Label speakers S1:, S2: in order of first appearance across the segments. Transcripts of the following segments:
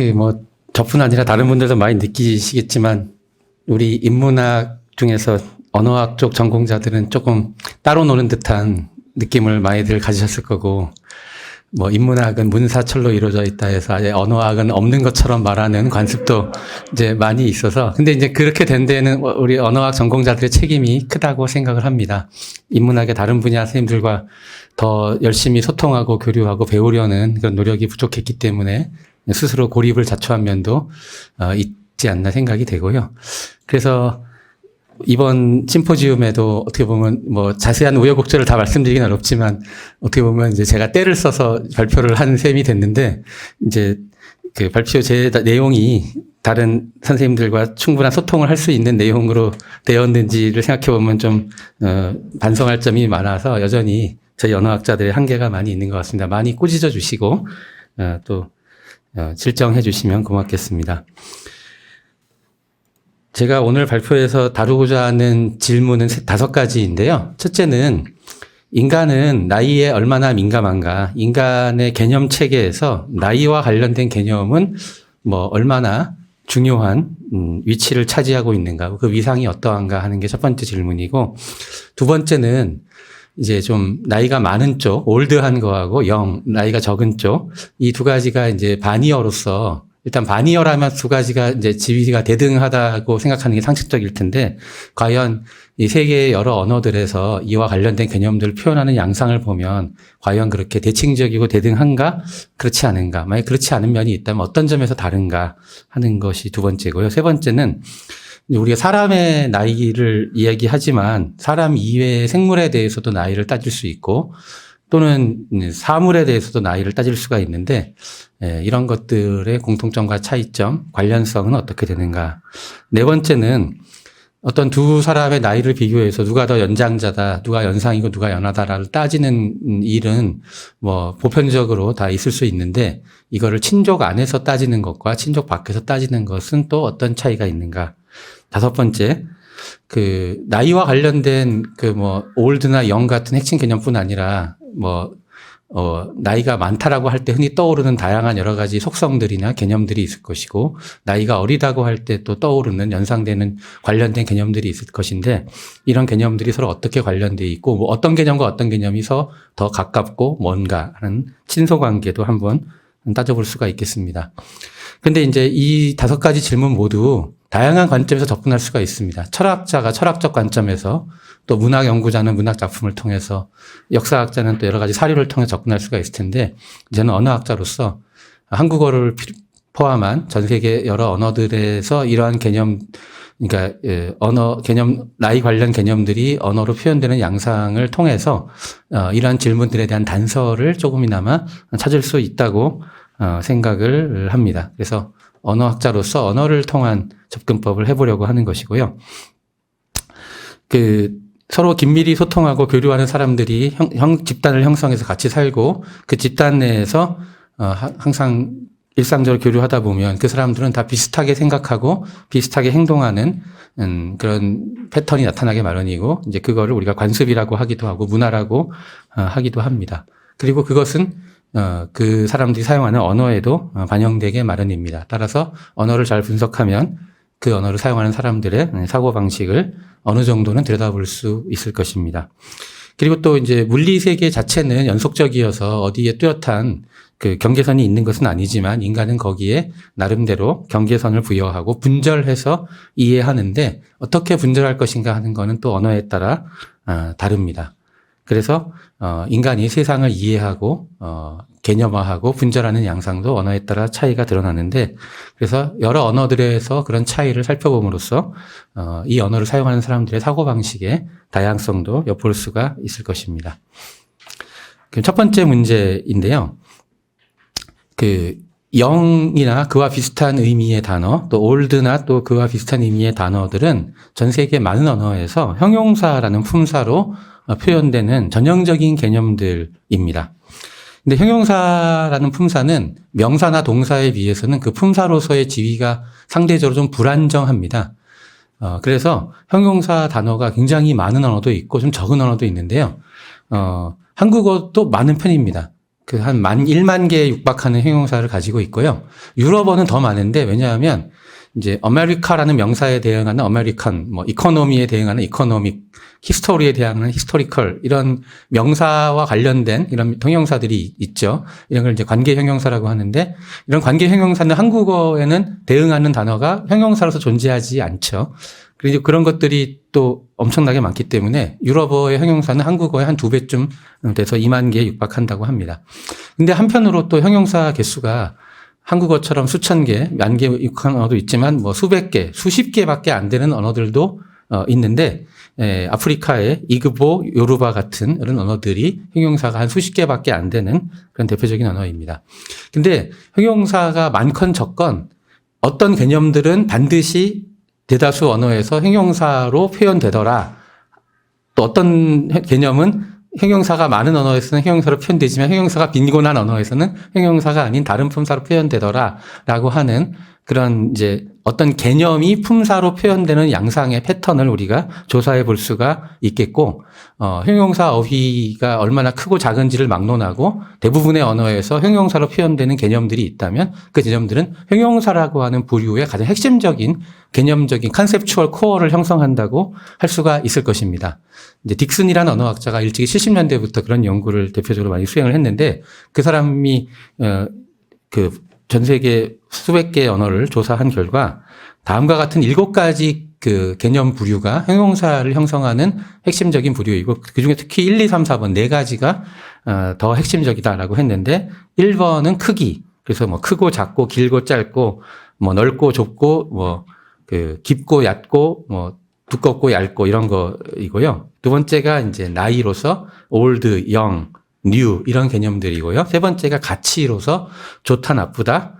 S1: 그 뭐 저뿐 아니라 다른 분들도 많이 느끼시겠지만 우리 인문학 중에서 언어학 쪽 전공자들은 조금 따로 노는 듯한 느낌을 많이들 가지셨을 거고 뭐 인문학은 문사철로 이루어져 있다 해서 아예 언어학은 없는 것처럼 말하는 관습도 이제 많이 있어서 근데 이제 그렇게 된 데는 우리 언어학 전공자들의 책임이 크다고 생각을 합니다. 인문학의 다른 분야 선생님들과 더 열심히 소통하고 교류하고 배우려는 그런 노력이 부족했기 때문에 스스로 고립을 자초한 면도 어, 있지 않나 생각이 되고요. 그래서 이번 심포지움에도 어떻게 보면 뭐 자세한 우여곡절을 다 말씀드리긴 어렵지만 어떻게 보면 이제 제가 때를 써서 발표를 한 셈이 됐는데 이제 그 발표 제 내용이 다른 선생님들과 충분한 소통을 할 수 있는 내용으로 되었는지를 생각해 보면 좀 어, 반성할 점이 많아서 여전히 저희 언어학자들의 한계가 많이 있는 것 같습니다. 많이 꾸짖어 주시고 어, 또 어, 질정해 주시면 고맙겠습니다. 제가 오늘 발표에서 다루고자 하는 질문은 세- 다섯 가지인데요. 첫째는 인간은 나이에 얼마나 민감한가? 인간의 개념 체계에서 나이와 관련된 개념은 뭐 얼마나 중요한 음, 위치를 차지하고 있는가? 그 위상이 어떠한가 하는 게 첫 번째 질문이고 두 번째는 이제 좀 나이가 많은 쪽, 올드한 거하고 영, 나이가 적은 쪽, 이 두 가지가 이제 바니어로서 일단 바니어라면 두 가지가 이제 지위가 대등하다고 생각하는 게 상식적일 텐데 과연 이 세계의 여러 언어들에서 이와 관련된 개념들을 표현하는 양상을 보면 과연 그렇게 대칭적이고 대등한가? 그렇지 않은가? 만약 그렇지 않은 면이 있다면 어떤 점에서 다른가? 하는 것이 두 번째고요. 세 번째는 우리가 사람의 나이를 이야기하지만 사람 이외의 생물에 대해서도 나이를 따질 수 있고 또는 사물에 대해서도 나이를 따질 수가 있는데 예, 이런 것들의 공통점과 차이점, 관련성은 어떻게 되는가. 네 번째는 어떤 두 사람의 나이를 비교해서 누가 더 연장자다, 누가 연상이고 누가 연하다를 따지는 일은 뭐 보편적으로 다 있을 수 있는데 이거를 친족 안에서 따지는 것과 친족 밖에서 따지는 것은 또 어떤 차이가 있는가. 다섯 번째, 그 나이와 관련된 그 뭐 올드나 영 같은 핵심 개념뿐 아니라 뭐 어, 나이가 많다라고 할 때 흔히 떠오르는 다양한 여러 가지 속성들이나 개념들이 있을 것이고, 나이가 어리다고 할 때 또 떠오르는 연상되는 관련된 개념들이 있을 것인데, 이런 개념들이 서로 어떻게 관련되어 있고, 뭐 어떤 개념과 어떤 개념이 서더 가깝고 뭔가 하는 친소 관계도 한번 따져볼 수가 있겠습니다. 근데 이제 이 다섯 가지 질문 모두 다양한 관점에서 접근할 수가 있습니다. 철학자가 철학적 관점에서 또 문학 연구자는 문학 작품을 통해서 역사학자는 또 여러 가지 사료를 통해 접근할 수가 있을 텐데 저는 언어학자로서 한국어를 피- 포함한 전 세계 여러 언어들에서 이러한 개념 그러니까 예, 언어 개념 나이 관련 개념들이 언어로 표현되는 양상을 통해서 어, 이러한 질문들에 대한 단서를 조금이나마 찾을 수 있다고 어, 생각을 합니다. 그래서 언어학자로서 언어를 통한 접근법을 해보려고 하는 것이고요. 그 서로 긴밀히 소통하고 교류하는 사람들이 형, 형- 집단을 형성해서 같이 살고 그 집단 내에서 어, 하- 항상 일상적으로 교류하다 보면 그 사람들은 다 비슷하게 생각하고 비슷하게 행동하는 음, 그런 패턴이 나타나게 마련이고 이제 그거를 우리가 관습이라고 하기도 하고 문화라고 어, 하기도 합니다. 그리고 그것은 어, 그 사람들이 사용하는 언어에도 어, 반영되게 마련입니다. 따라서 언어를 잘 분석하면 그 언어를 사용하는 사람들의 사고 방식을 어느 정도는 들여다볼 수 있을 것입니다. 그리고 또 이제 물리 세계 자체는 연속적이어서 어디에 뚜렷한 그 경계선이 있는 것은 아니지만 인간은 거기에 나름대로 경계선을 부여하고 분절해서 이해하는데 어떻게 분절할 것인가 하는 거는 또 언어에 따라 아, 다릅니다. 그래서 어, 인간이 세상을 이해하고 어, 개념화하고 분절하는 양상도 언어에 따라 차이가 드러나는데 그래서 여러 언어들에서 그런 차이를 살펴봄으로써 어, 이 언어를 사용하는 사람들의 사고 방식의 다양성도 엿볼 수가 있을 것입니다. 그럼 첫 번째 문제인데요. 그 영이나 그와 비슷한 의미의 단어, 또 올드나 또 그와 비슷한 의미의 단어들은 전 세계 많은 언어에서 형용사라는 품사로 어, 표현되는 전형적인 개념들입니다. 근데 형용사라는 품사는 명사나 동사에 비해서는 그 품사로서의 지위가 상대적으로 좀 불안정합니다. 어, 그래서 형용사 단어가 굉장히 많은 언어도 있고 좀 적은 언어도 있는데요. 어, 한국어도 많은 편입니다. 그 한 만, 1만 개에 육박하는 형용사를 가지고 있고요. 유럽어는 더 많은데 왜냐하면 이제 아메리카라는 명사에 대응하는 아메리칸, 뭐 이코노미에 대응하는 이코노믹, 히스토리에 대응하는 히스토리컬 이런 명사와 관련된 이런 형용사들이 있죠. 이런 걸 이제 관계 형용사라고 하는데 이런 관계 형용사는 한국어에는 대응하는 단어가 형용사로서 존재하지 않죠. 그리고 그런 것들이 또 엄청나게 많기 때문에 유럽어의 형용사는 한국어의 한 두 배쯤 돼서 2만 개에 육박한다고 합니다. 근데 한편으로 또 형용사 개수가 한국어처럼 수천 개, 만 개 육한 언어도 있지만 뭐 수백 개, 수십 개밖에 안 되는 언어들도 어, 있는데 에, 아프리카의 이그보, 요르바 같은 이런 언어들이 형용사가 한 수십 개밖에 안 되는 그런 대표적인 언어입니다. 근데 형용사가 많건 적건 어떤 개념들은 반드시 대다수 언어에서 형용사로 표현되더라. 또 어떤 개념은 형용사가 많은 언어에서는 형용사로 표현되지만 형용사가 빈곤한 언어에서는 형용사가 아닌 다른 품사로 표현되더라라고 하는 그런 이제 어떤 개념이 품사로 표현되는 양상의 패턴을 우리가 조사해 볼 수가 있겠고 어, 형용사 어휘가 얼마나 크고 작은지를 막론하고 대부분의 언어에서 형용사로 표현되는 개념들이 있다면 그 개념들은 형용사라고 하는 부류의 가장 핵심적인 개념적인 컨셉추얼 코어를 형성한다고 할 수가 있을 것입니다. 이제 딕슨이라는 언어학자가 일찍이 70년대부터 그런 연구를 대표적으로 많이 수행을 했는데 그 사람이 어, 그 전 세계 수백 개의 언어를 조사한 결과 다음과 같은 일곱 가지 그 개념 부류가 형용사를 형성하는 핵심적인 부류이고 그 중에 특히 1, 2, 3, 4번 네 가지가 어, 더 핵심적이다라고 했는데 1번은 크기. 그래서 뭐 크고 작고 길고 짧고 뭐 넓고 좁고 뭐 그 깊고 얕고 뭐 두껍고 얇고 이런 거이고요. 두 번째가 이제 나이로서 올드, 영, 뉴 이런 개념들이고요. 세 번째가 가치로서 좋다, 나쁘다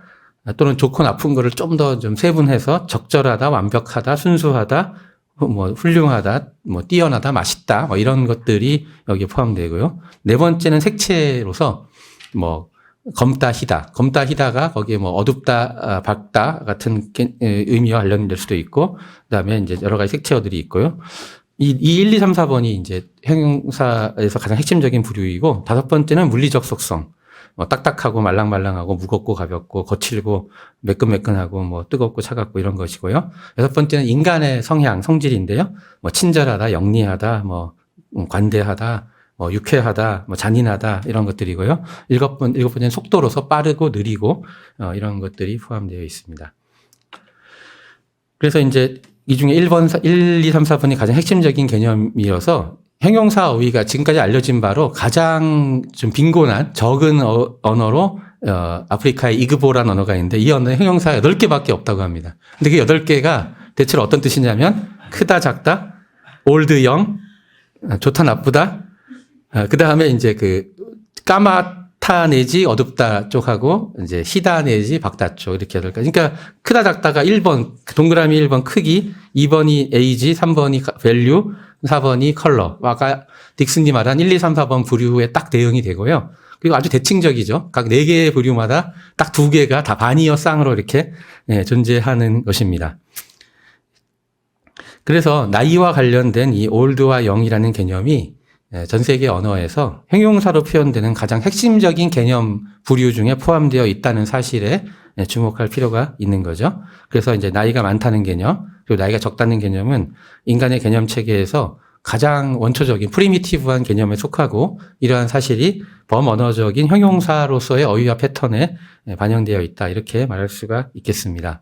S1: 또는 좋고 나쁜 거를 좀더좀 세분해서 적절하다, 완벽하다, 순수하다, 뭐 훌륭하다, 뭐 뛰어나다, 맛있다 뭐 이런 것들이 여기에 포함되고요. 네 번째는 색채로서 뭐 검다 희다. 검다 희다가 거기에 뭐 어둡다, 아, 밝다 같은 의미와 관련될 수도 있고, 그 다음에 이제 여러 가지 색채어들이 있고요. 이, 이 1, 2, 3, 4번이 이제 형용사에서 가장 핵심적인 부류이고, 다섯 번째는 물리적 속성. 뭐 딱딱하고 말랑말랑하고 무겁고 가볍고 거칠고 매끈매끈하고 뭐 뜨겁고 차갑고 이런 것이고요. 여섯 번째는 인간의 성향, 성질인데요. 뭐 친절하다, 영리하다, 뭐 음, 관대하다, 뭐 유쾌하다, 뭐 잔인하다 이런 것들이고요. 일곱 번 일곱 번째는 속도로서 빠르고 느리고 어, 이런 것들이 포함되어 있습니다. 그래서 이제 이 중에 1번, 1, 2, 3, 4번이 가장 핵심적인 개념이어서 형용사 어휘가 지금까지 알려진 바로 가장 좀 빈곤한 적은 어, 언어로 어, 아프리카의 이그보라는 언어가 있는데 이 언어에 형용사가 8개밖에 없다고 합니다. 근데 그 8개가 대체로 어떤 뜻이냐면 크다, 작다, 올드, 영, 어, 좋다, 나쁘다, 그 다음에 이제 그 까맣 다 내지 어둡다 쪽하고 이제 희다 내지 밝다 쪽 이렇게 될까. 그러니까 크다 작다가 1번 동그라미 1번 크기, 2번이 에이지, 3번이 밸류, 4번이 컬러. 아까 딕슨이 말한 1, 2, 3, 4번 부류에 딱 대응이 되고요. 그리고 아주 대칭적이죠. 각 4개의 부류마다 딱 2개가 다 반이어 쌍으로 이렇게 예, 존재하는 것입니다. 그래서 나이와 관련된 이 올드와 영이라는 개념이 예, 전 세계 언어에서 형용사로 표현되는 가장 핵심적인 개념 부류 중에 포함되어 있다는 사실에 예, 주목할 필요가 있는 거죠. 그래서 이제 나이가 많다는 개념, 그리고 나이가 적다는 개념은 인간의 개념 체계에서 가장 원초적인 프리미티브한 개념에 속하고 이러한 사실이 범언어적인 형용사로서의 어휘와 패턴에 예, 반영되어 있다. 이렇게 말할 수가 있겠습니다.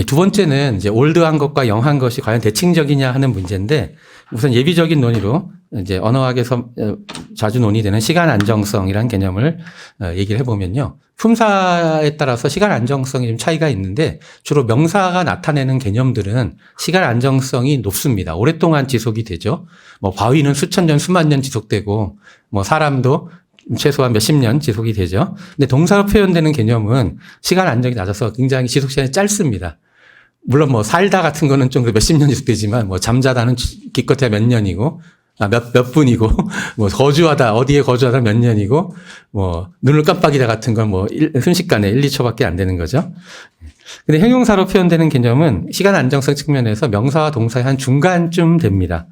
S1: 예, 두 번째는 이제 올드한 것과 영한 것이 과연 대칭적이냐 하는 문제인데 우선 예비적인 논의로 이제 언어학에서 어, 자주 논의되는 시간 안정성이라는 개념을 어, 얘기를 해보면요. 품사에 따라서 시간 안정성이 좀 차이가 있는데 주로 명사가 나타내는 개념들은 시간 안정성이 높습니다. 오랫동안 지속이 되죠. 뭐 바위는 수천 년, 수만 년 지속되고 뭐 사람도 최소한 몇십 년 지속이 되죠. 근데 동사로 표현되는 개념은 시간 안정이 낮아서 굉장히 지속 시간이 짧습니다. 물론 뭐 살다 같은 거는 좀 몇십 년 지속되지만 뭐 잠자다는 기껏해야 몇 년이고 아, 몇, 몇 분이고, 뭐, 거주하다, 어디에 거주하다 몇 년이고, 뭐, 눈을 깜빡이다 같은 건 뭐, 일- 순식간에 1, 2초 밖에 안 되는 거죠. 근데 형용사로 표현되는 개념은 시간 안정성 측면에서 명사와 동사의 한 중간쯤 됩니다.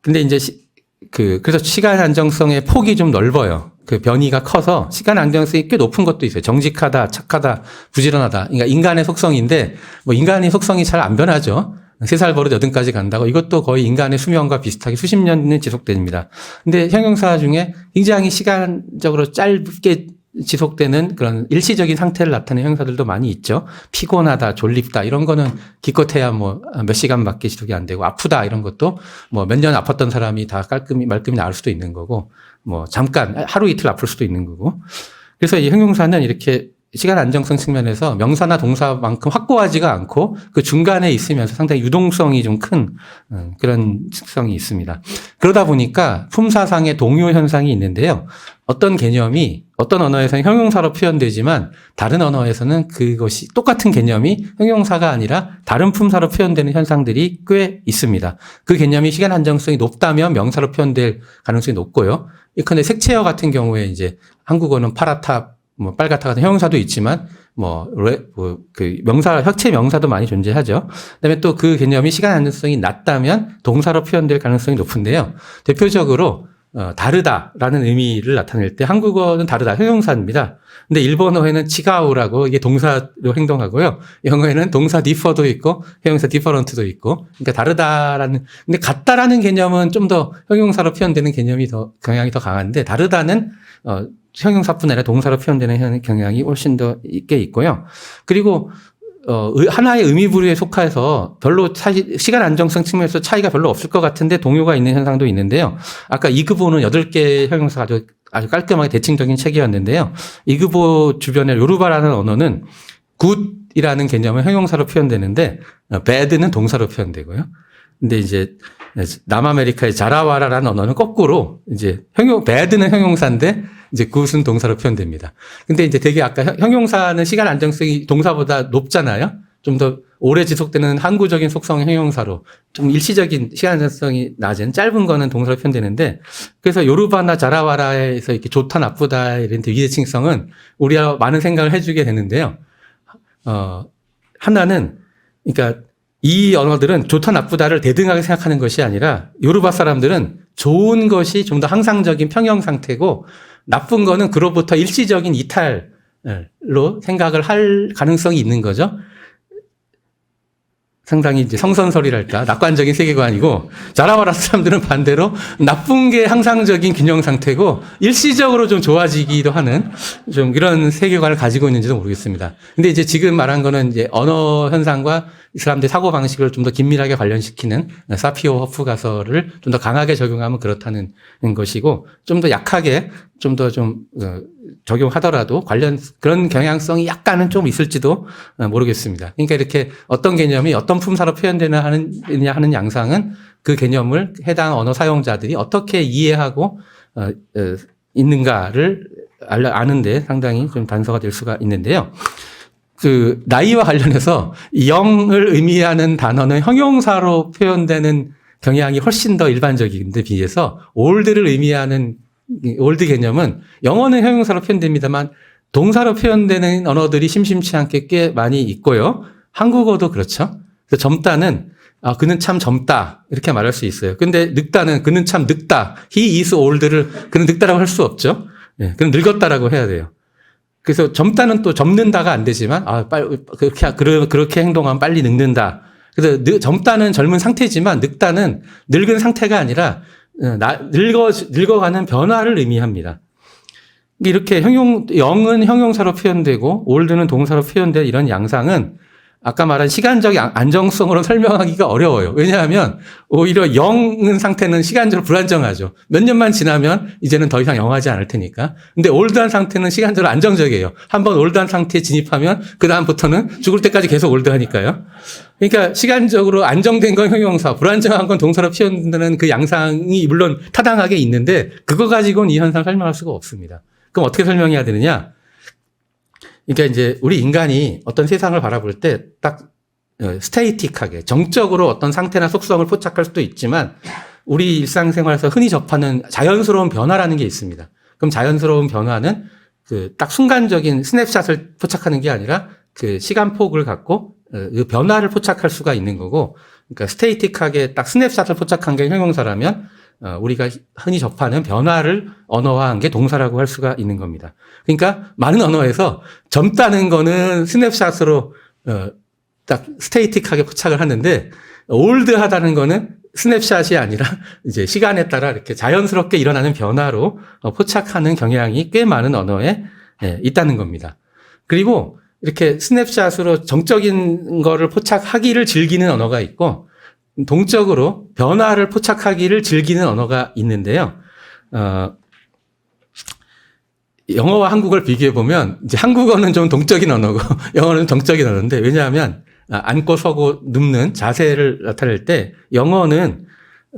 S1: 근데 이제 시- 그 그래서 시간 안정성의 폭이 좀 넓어요. 그 변이가 커서 시간 안정성이 꽤 높은 것도 있어요. 정직하다, 착하다, 부지런하다. 그러니까 인간의 속성인데 뭐 인간의 속성이 잘 안 변하죠. 세살 버릇 여든까지 간다고 이것도 거의 인간의 수명과 비슷하게 수십 년은 지속됩니다. 근데 형용사 중에 굉장히 시간적으로 짧게 지속되는 그런 일시적인 상태를 나타내는 형용사들도 많이 있죠. 피곤하다, 졸립다 이런 거는 기껏해야 뭐 몇 시간밖에 지속이 안 되고 아프다 이런 것도 뭐 몇 년 아팠던 사람이 다 깔끔히 말끔히 나을 수도 있는 거고 뭐 잠깐 하루 이틀 아플 수도 있는 거고. 그래서 이 형용사는 이렇게 시간 안정성 측면에서 명사나 동사만큼 확고하지가 않고 그 중간에 있으면서 상당히 유동성이 좀 큰 그런 특성이 있습니다. 그러다 보니까 품사상의 동요 현상이 있는데요. 어떤 개념이 어떤 언어에서는 형용사로 표현되지만 다른 언어에서는 그것이 똑같은 개념이 형용사가 아니라 다른 품사로 표현되는 현상들이 꽤 있습니다. 그 개념이 시간 안정성이 높다면 명사로 표현될 가능성이 높고요. 예컨대 색채어 같은 경우에 이제 한국어는 파라타 뭐 빨갛다 같은 형용사도 있지만 뭐, 레, 뭐, 그 명사, 혁체 명사도 많이 존재하죠. 그다음에 또 그 개념이 시간 안정성이 낮다면 동사로 표현될 가능성이 높은데요. 대표적으로 어, 다르다라는 의미를 나타낼 때 한국어는 다르다 형용사입니다. 근데 일본어에는 치가우라고 이게 동사로 행동하고요. 영어에는 동사 디퍼도 있고 형용사 디퍼런트도 있고. 그러니까 다르다라는 근데 같다라는 개념은 좀 더 형용사로 표현되는 개념이 더 경향이 더 강한데 다르다는 어 형용사뿐 아니라 동사로 표현되는 경향이 훨씬 더 있게 있고요. 그리고 어, 하나의 의미 부류에 속해서 별로 사실 시간 안정성 측면에서 차이가 별로 없을 것 같은데 동요가 있는 현상도 있는데요. 아까 이그보는 8개 형용사가 아주, 아주 깔끔하게 대칭적인 책이었는데요. 이그보 주변에 요르바라는 언어는 굿이라는 개념은 형용사로 표현되는데 어, bad는 동사로 표현되고요. 근데 이제 남아메리카의 자라와라라는 언어는 거꾸로 이제 형용 bad는 형용사인데 이제 그것은 동사로 표현됩니다. 근데 이제 되게 아까 형용사는 시간 안정성이 동사보다 높잖아요. 좀 더 오래 지속되는 항구적인 속성의 형용사로 좀 일시적인 시간 안정성이 낮은 짧은 거는 동사로 표현되는데 그래서 요르바나 자라와라에서 이렇게 좋다 나쁘다 이런 위대칭성은 우리가 많은 생각을 해주게 되는데요. 어, 하나는 그러니까 이 언어들은 좋다 나쁘다를 대등하게 생각하는 것이 아니라 요르바 사람들은 좋은 것이 좀 더 항상적인 평형 상태고 나쁜 거는 그로부터 일시적인 이탈로 생각을 할 가능성이 있는 거죠. 상당히 이제 성선설이랄까 낙관적인 세계관이고 자라와라 사람들은 반대로 나쁜 게 항상적인 균형 상태고 일시적으로 좀 좋아지기도 하는 좀 이런 세계관을 가지고 있는지도 모르겠습니다. 근데 이제 지금 말한 거는 이제 언어 현상과 이 사람들의 사고 방식을 좀 더 긴밀하게 관련시키는 사피오 허프 가설을 좀 더 강하게 적용하면 그렇다는 것이고 좀 더 약하게 좀 더좀 좀 적용하더라도 관련 그런 경향성이 약간은 좀 있을지도 모르겠습니다. 그러니까 이렇게 어떤 개념이 어떤 품사로 표현되느냐 하는, 양상은 그 개념을 해당 언어 사용자들이 어떻게 이해하고 어, 어, 있는가를 아는데 상당히 좀 단서가 될 수가 있는데요. 그 나이와 관련해서 영을 의미하는 단어는 형용사로 표현되는 경향이 훨씬 더 일반적인데 비해서 올드를 의미하는 올드 개념은 영어는 형용사로 표현됩니다만 동사로 표현되는 언어들이 심심치 않게 꽤 많이 있고요. 한국어도 그렇죠. 그래서 젊다는 아, 그는 참 젊다. 이렇게 말할 수 있어요. 근데 늙다는 그는 참 늙다. he is old를 그는 늙다라고 할 수 없죠. 예, 그는 늙었다라고 해야 돼요. 그래서 젊다는 또 젊는다가 안 되지만 아, 빨리 그렇게 그렇게 행동하면 빨리 늙는다. 그래서 젊다는 젊은 상태지만 늙다는 늙은 상태가 아니라 어, 나, 늙어, 늙어가는 변화를 의미합니다. 이렇게 형용, 영은 형용사로 표현되고, 올드는 동사로 표현된 이런 양상은 아까 말한 시간적 안정성으로 설명하기가 어려워요. 왜냐하면 오히려 영은 상태는 시간적으로 불안정하죠. 몇 년만 지나면 이제는 더 이상 영하지 않을 테니까. 근데 올드한 상태는 시간적으로 안정적이에요. 한번 올드한 상태에 진입하면 그다음부터는 죽을 때까지 계속 올드하니까요. 그러니까 시간적으로 안정된 건 형용사, 불안정한 건 동사로 표현되는 그 양상이 물론 타당하게 있는데 그거 가지고는 이 현상을 설명할 수가 없습니다. 그럼 어떻게 설명해야 되느냐? 그러니까 이제 우리 인간이 어떤 세상을 바라볼 때딱 어, 스테이틱하게 정적으로 어떤 상태나 속성을 포착할 수도 있지만 우리 일상생활에서 흔히 접하는 자연스러운 변화라는 게 있습니다. 그럼 자연스러운 변화는 그 딱 순간적인 스냅샷을 포착하는 게 아니라 그 시간폭을 갖고 어, 그 변화를 포착할 수가 있는 거고 그러니까 스테이틱하게 딱 스냅샷을 포착한 게 형용사라면 어, 우리가 흔히 접하는 변화를 언어화한 게 동사라고 할 수가 있는 겁니다. 그러니까 많은 언어에서 젊다는 거는 스냅샷으로 어, 딱 스테이틱하게 포착을 하는데 올드하다는 거는 스냅샷이 아니라 이제 시간에 따라 이렇게 자연스럽게 일어나는 변화로 어, 포착하는 경향이 꽤 많은 언어에 예, 있다는 겁니다. 그리고 이렇게 스냅샷으로 정적인 거를 포착하기를 즐기는 언어가 있고 동적으로 변화를 포착하기를 즐기는 언어가 있는데요. 어, 영어와 한국어를 비교해 보면 이제 한국어는 좀 동적인 언어고 영어는 정적인 언어인데 왜냐하면 아, 앉고 서고 눕는 자세를 나타낼 때 영어는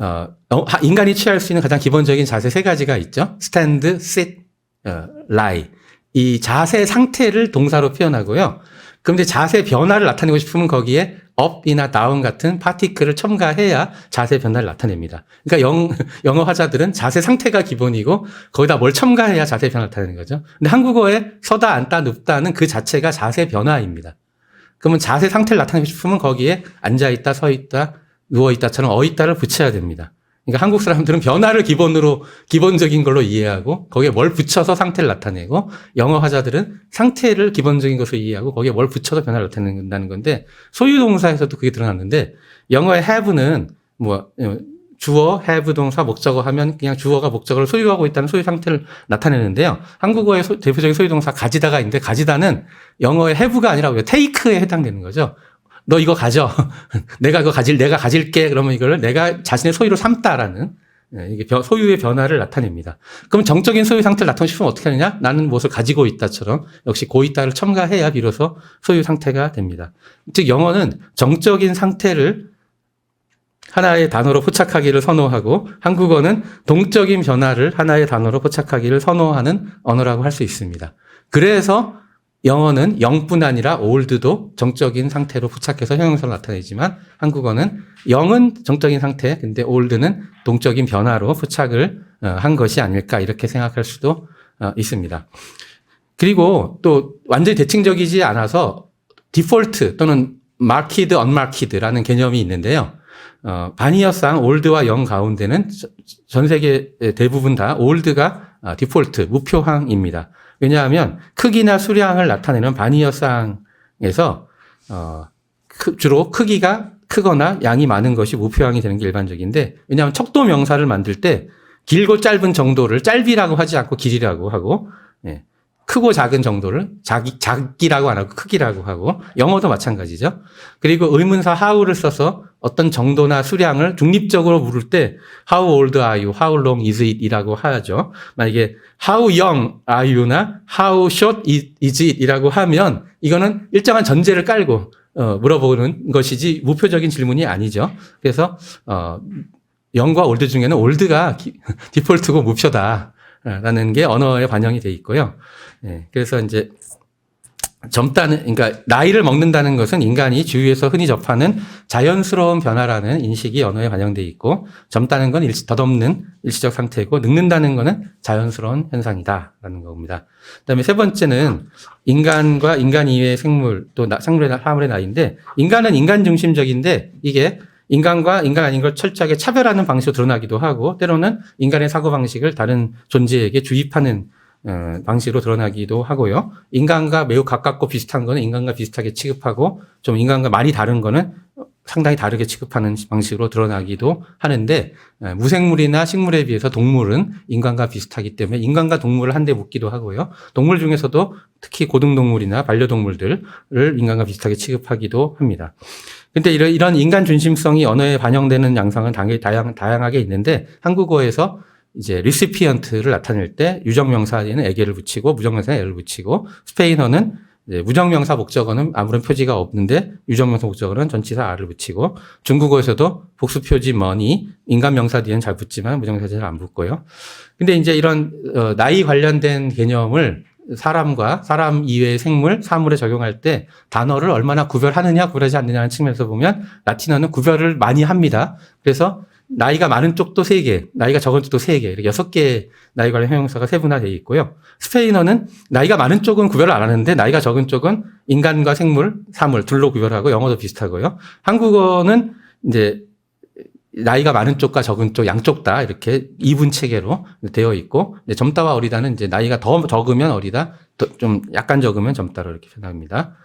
S1: 어, 어, 하- 인간이 취할 수 있는 가장 기본적인 자세 세 가지가 있죠. stand, sit, 어, lie. 이 자세 상태를 동사로 표현하고요. 그런데 자세 변화를 나타내고 싶으면 거기에 up이나 down 같은 파티클을 첨가해야 자세 변화를 나타냅니다. 그러니까 영, 영어 화자들은 자세 상태가 기본이고 거기다 뭘 첨가해야 자세 변화를 나타내는 거죠. 근데 한국어에 서다, 앉다, 눕다는 그 자체가 자세 변화입니다. 그러면 자세 상태를 나타내고 싶으면 거기에 앉아 있다, 서 있다, 누워 있다처럼 어 있다를 붙여야 됩니다. 그러니까 한국 사람들은 변화를 기본으로 기본적인 걸로 이해하고 거기에 뭘 붙여서 상태를 나타내고 영어 화자들은 상태를 기본적인 것으로 이해하고 거기에 뭘 붙여서 변화를 나타낸다는 건데 소유 동사에서도 그게 드러났는데 영어의 have는 뭐 어, 주어, have 동사, 목적어 하면 그냥 주어가 목적어를 소유하고 있다는 소유 상태를 나타내는데요. 한국어의 소- 대표적인 소유 동사 가지다가 있는데 가지다는 영어의 have가 아니라 take에 해당되는 거죠. 너 이거 가져. 내가 그거 가질, 내가 가질게. 그러면 이거를 내가 자신의 소유로 삼다라는 예, 이게 변- 소유의 변화를 나타냅니다. 그럼 정적인 소유 상태를 나타내고 싶으면 어떻게 하느냐? 나는 무엇을 가지고 있다처럼 역시 고있다를 첨가해야 비로소 소유 상태가 됩니다. 즉 영어는 정적인 상태를 하나의 단어로 포착하기를 선호하고 한국어는 동적인 변화를 하나의 단어로 포착하기를 선호하는 언어라고 할 수 있습니다. 그래서 영어는 영뿐 아니라 올드도 정적인 상태로 포착해서 형용사를 나타내지만 한국어는 영은 정적인 상태, 근데 올드는 동적인 변화로 포착을 어, 한 것이 아닐까 이렇게 생각할 수도 어, 있습니다. 그리고 또 완전히 대칭적이지 않아서 디폴트 또는 마키드, 언마키드라는 개념이 있는데요. 어, 반이어상 올드와 영 가운데는 저- 전 세계 대부분 다 올드가 아, 디폴트, 무표항입니다. 왜냐하면 크기나 수량을 나타내는 반이어상에서 어, 크- 주로 크기가 크거나 양이 많은 것이 무표항이 되는 게 일반적인데 왜냐하면 척도 명사를 만들 때 길고 짧은 정도를 짧이라고 하지 않고 길이라고 하고 예, 크고 작은 정도를 작이, 작기라고 안 하고 크기라고 하고 영어도 마찬가지죠. 그리고 의문사 how를 써서 어떤 정도나 수량을 중립적으로 물을 때 how old are you, how long is it 이라고 하죠. 만약에 how young are you나 how short is it 이라고 하면 이거는 일정한 전제를 깔고 어, 물어보는 것이지 무표적인 질문이 아니죠. 그래서 어, 영과 올드 중에는 올드가 기- 디폴트고 무표다. 라는 게 언어에 반영이 돼 있고요. 예, 그래서 이제 젊다는, 그러니까 나이를 먹는다는 것은 인간이 주위에서 흔히 접하는 자연스러운 변화라는 인식이 언어에 반영돼 있고, 젊다는 건 일시, 덧없는 일시적 상태고, 늙는다는 것은 자연스러운 현상이다라는 겁니다. 그다음에 세 번째는 인간과 인간 이외의 생물 또 나- 생물의 나- 사물의 나이인데, 인간은 인간 중심적인데 이게 인간과 인간 아닌 걸 철저하게 차별하는 방식으로 드러나기도 하고, 때로는 인간의 사고 방식을 다른 존재에게 주입하는 어, 방식으로 드러나기도 하고요. 인간과 매우 가깝고 비슷한 거는 인간과 비슷하게 취급하고 좀 인간과 많이 다른 거는 상당히 다르게 취급하는 방식으로 드러나기도 하는데 에, 무생물이나 식물에 비해서 동물은 인간과 비슷하기 때문에 인간과 동물을 한데 묶기도 하고요. 동물 중에서도 특히 고등동물이나 반려동물들을 인간과 비슷하게 취급하기도 합니다. 근데 이런, 이런 인간 중심성이 언어에 반영되는 양상은 당연히 다양, 다양하게 있는데 한국어에서 이제 리시피언트를 나타낼 때 유정명사에는 에게를 붙이고 무정명사에 에를 붙이고 스페인어는 이제 무정명사 목적어는 아무런 표지가 없는데 유정명사 목적어는 전치사 r을 붙이고 중국어에서도 복수 표지 머니 인간 명사 뒤에는 잘 붙지만 무정명사 잘안 붙고요. 근데 이제 이런 어, 나이 관련된 개념을 사람과 사람 이외의 생물, 사물에 적용할 때 단어를 얼마나 구별하느냐, 구별하지 않느냐는 측면에서 보면 라틴어는 구별을 많이 합니다. 그래서 나이가 많은 쪽도 세개 나이가 적은 쪽도 세개 이렇게 여섯 개의 나이 관련 형용사가 세분화되어 있고요. 스페인어는 나이가 많은 쪽은 구별을 안 하는데 나이가 적은 쪽은 인간과 생물, 사물 둘로 구별하고 영어도 비슷하고요. 한국어는 이제 나이가 많은 쪽과 적은 쪽 양쪽 다 이렇게 이분 체계로 되어 있고 네, 젊다와 어리다는 이제 나이가 더 적으면 어리다, 더- 좀 약간 적으면 젊다로 이렇게 표현합니다.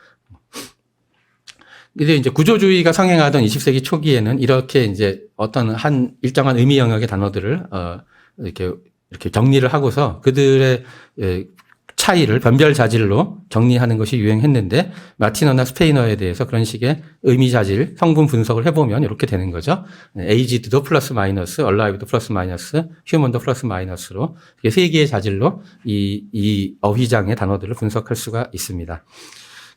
S1: 근데 이제 구조주의가 성행하던 20세기 초기에는 이렇게 이제 어떤 한 일정한 의미 영역의 단어들을 어 이렇게 이렇게 정리를 하고서 그들의 예, 차이를 변별 자질로 정리하는 것이 유행했는데 라틴어나 스페인어에 대해서 그런 식의 의미 자질, 성분 분석을 해보면 이렇게 되는 거죠. 에이지드도 플러스 마이너스, 얼라이브도 플러스 마이너스, 휴먼도 플러스 마이너스로 이게 세 개의 자질로 이, 이 어휘장의 단어들을 분석할 수가 있습니다.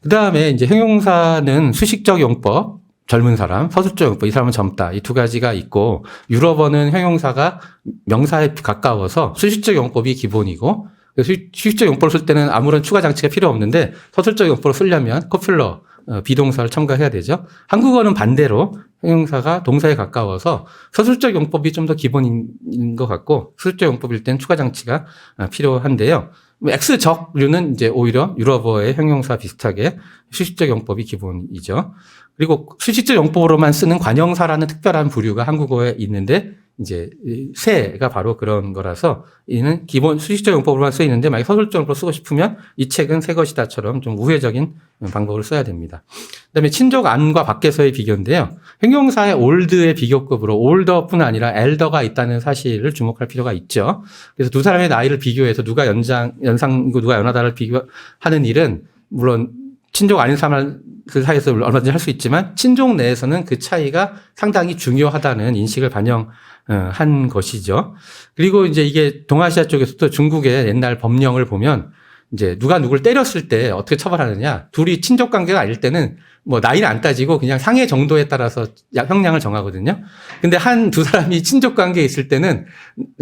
S1: 그 다음에 이제 형용사는 수식적 용법, 젊은 사람, 서술적 용법, 이 사람은 젊다. 이 두 가지가 있고, 유럽어는 형용사가 명사에 가까워서 수식적 용법이 기본이고, 그 수- 수식적 용법을 쓸 때는 아무런 추가 장치가 필요 없는데, 서술적 용법을 쓰려면 코플러, 어, 비동사를 첨가해야 되죠. 한국어는 반대로 형용사가 동사에 가까워서 서술적 용법이 좀 더 기본인 것 같고, 수술적 용법일 땐 추가 장치가 어, 필요한데요. 뭐 X적류는 이제 오히려 유럽어의 형용사 비슷하게 수식적 용법이 기본이죠. 그리고 수식적 용법으로만 쓰는 관형사라는 특별한 부류가 한국어에 있는데 이제 이 세가 바로 그런 거라서 이는 기본 수식적 용법으로만 쓰이는데 만약 서술적 용법으로 쓰고 싶으면 이 책은 새 것이다처럼 좀 우회적인 방법을 써야 됩니다. 그다음에 친족 안과 밖에서의 비교인데요. 형용사의 올드의 비교급으로 올더뿐 아니라 엘더가 있다는 사실을 주목할 필요가 있죠. 그래서 두 사람의 나이를 비교해서 누가 연장 연상이고 누가 연하다를 비교하는 일은 물론 친족 아닌 사람 그 사이에서 얼마든지 할 수 있지만 친족 내에서는 그 차이가 상당히 중요하다는 인식을 반영 한 것이죠. 그리고 이제 이게 동아시아 쪽에서도 중국의 옛날 법령을 보면 이제 누가 누굴 때렸을 때 어떻게 처벌하느냐 둘이 친족 관계가 아닐 때는 뭐 나이를 안 따지고 그냥 상해 정도에 따라서 야- 형량을 정하거든요. 근데 한 두 사람이 친족 관계에 있을 때는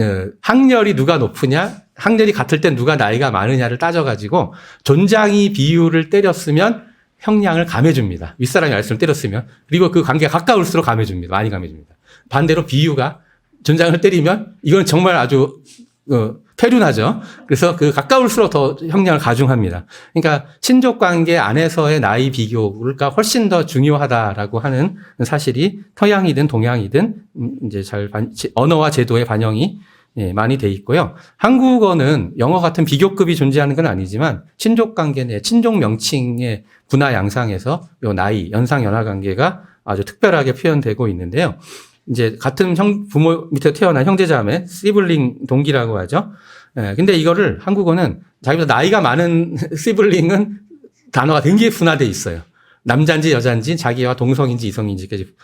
S1: 어, 학렬이 누가 높으냐, 학렬이 같을 땐 누가 나이가 많으냐를 따져가지고 존장이 비율을 때렸으면 형량을 감해줍니다. 윗사람이 아랫사람 때렸으면 그리고 그 관계가 가까울수록 감해줍니다. 많이 감해줍니다. 반대로 비유가 존장을 때리면 이건 정말 아주 어, 폐륜하죠. 그래서 그 가까울수록 더 형량을 가중합니다. 그러니까 친족 관계 안에서의 나이 비교가 훨씬 더 중요하다라고 하는 사실이 서양이든 동양이든 음, 이제 잘 반- 제- 언어와 제도의 반영이 예, 많이 돼 있고요. 한국어는 영어 같은 비교급이 존재하는 건 아니지만 친족 관계 내 친족 명칭의 분화 양상에서 요 나이, 연상 연하 관계가 아주 특별하게 표현되고 있는데요. 이제 같은 형 부모 밑에 태어난 형제자매 시블링 동기라고 하죠. 예, 근데 이거를 한국어는 자기보다 나이가 많은 시블링은 단어가 굉장히 분화돼 있어요. 남자인지 여자인지 자기와 동성인지 이성인지까지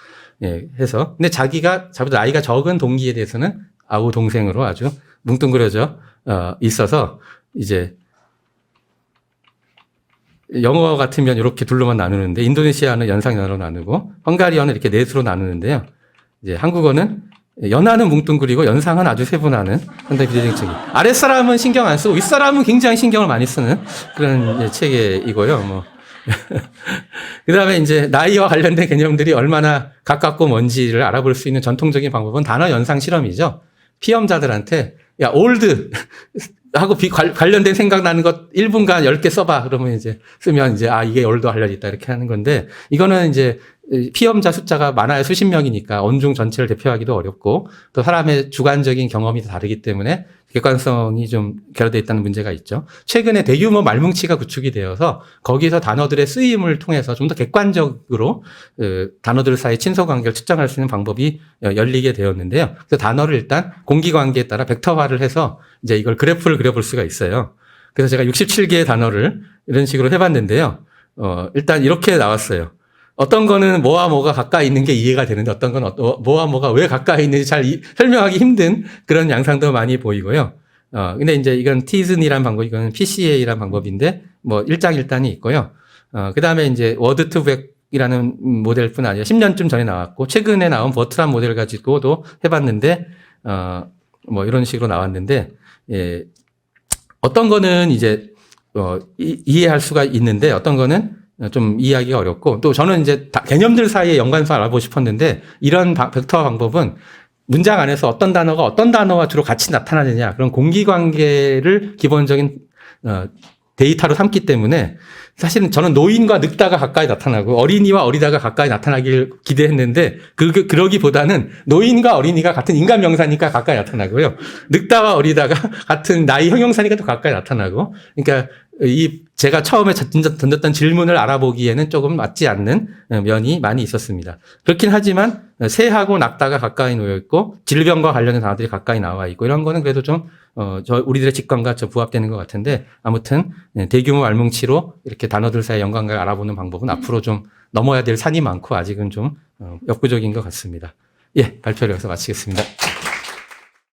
S1: 예, 해서 근데 자기가 자기보다 나이가 적은 동기에 대해서는 아우 동생으로 아주 뭉뚱그려져 어, 있어서 이제 영어 같으면 이렇게 둘로만 나누는데 인도네시아는 연상 연하로 나누고 헝가리어는 이렇게 넷으로 나누는데요. 이제 한국어는 연하는 뭉뚱그리고 연상은 아주 세분하는 상당히 비대칭책이. 아랫사람은 신경 안 쓰고 윗사람은 굉장히 신경을 많이 쓰는 그런 체계이고요. 뭐. 그 다음에 이제 나이와 관련된 개념들이 얼마나 가깝고 뭔지를 알아볼 수 있는 전통적인 방법은 단어 연상 실험이죠. 피험자들한테 야, 올드 하고 비, 관, 관련된 생각나는 것 1분간 10개 써봐. 그러면 이제 쓰면 이제 아, 이게 올드 관련이 있다. 이렇게 하는 건데 이거는 이제 피험자 숫자가 많아야 수십 명이니까 언중 전체를 대표하기도 어렵고 또 사람의 주관적인 경험이 다르기 때문에 객관성이 좀 결여되어 있다는 문제가 있죠. 최근에 대규모 말뭉치가 구축이 되어서 거기서 단어들의 쓰임을 통해서 좀 더 객관적으로 그 단어들 사이 친소 관계를 측정할 수 있는 방법이 열리게 되었는데요. 그래서 단어를 일단 공기 관계에 따라 벡터화를 해서 이제 이걸 그래프를 그려볼 수가 있어요. 그래서 제가 67개의 단어를 이런 식으로 해봤는데요. 어, 일단 이렇게 나왔어요. 어떤 거는 뭐와 뭐가 가까이 있는 게 이해가 되는데 어떤 건 어- 뭐와 뭐가 왜 가까이 있는지 잘 이- 설명하기 힘든 그런 양상도 많이 보이고요. 어, 근데 이제 이건 티즌이라는 방법, 이건 PCA라는 방법인데 뭐 일장일단이 있고요. 어, 그 다음에 이제 워드 투백 이라는 모델뿐 아니라 10년쯤 전에 나왔고 최근에 나온 버트란 모델 가지고도 해봤는데 어, 뭐 이런 식으로 나왔는데 예, 어떤 거는 이제 어, 이, 이해할 수가 있는데 어떤 거는 좀 이해하기가 어렵고 또 저는 이제 다- 개념들 사이의 연관성 알아보고 싶었는데 이런 바- 벡터 방법은 문장 안에서 어떤 단어가 어떤 단어와 주로 같이 나타나느냐 그런 공기 관계를 기본적인 어, 데이터로 삼기 때문에 사실은 저는 노인과 늙다가 가까이 나타나고 어린이와 어리다가 가까이 나타나길 기대했는데 그, 그 그러기보다는 노인과 어린이가 같은 인간 명사니까 가까이 나타나고요. 늙다와 어리다가 같은 나이 형용사니까 또 가까이 나타나고 그러니까 이 제가 처음에 던졌- 던졌던 질문을 알아보기에는 조금 맞지 않는 어, 면이 많이 있었습니다. 그렇긴 하지만 어, 새하고 낙다가 가까이 놓여 있고 질병과 관련된 단어들이 가까이 나와 있고 이런 거는 그래도 좀 어, 저 우리들의 직관과 저 부합되는 것 같은데 아무튼 네, 대규모 말뭉치로 이렇게 단어들 사이의 연관을 알아보는 방법은 앞으로 좀 넘어야 될 산이 많고 아직은 좀 어, 역부족인 것 같습니다. 예, 발표를 여기서 마치겠습니다.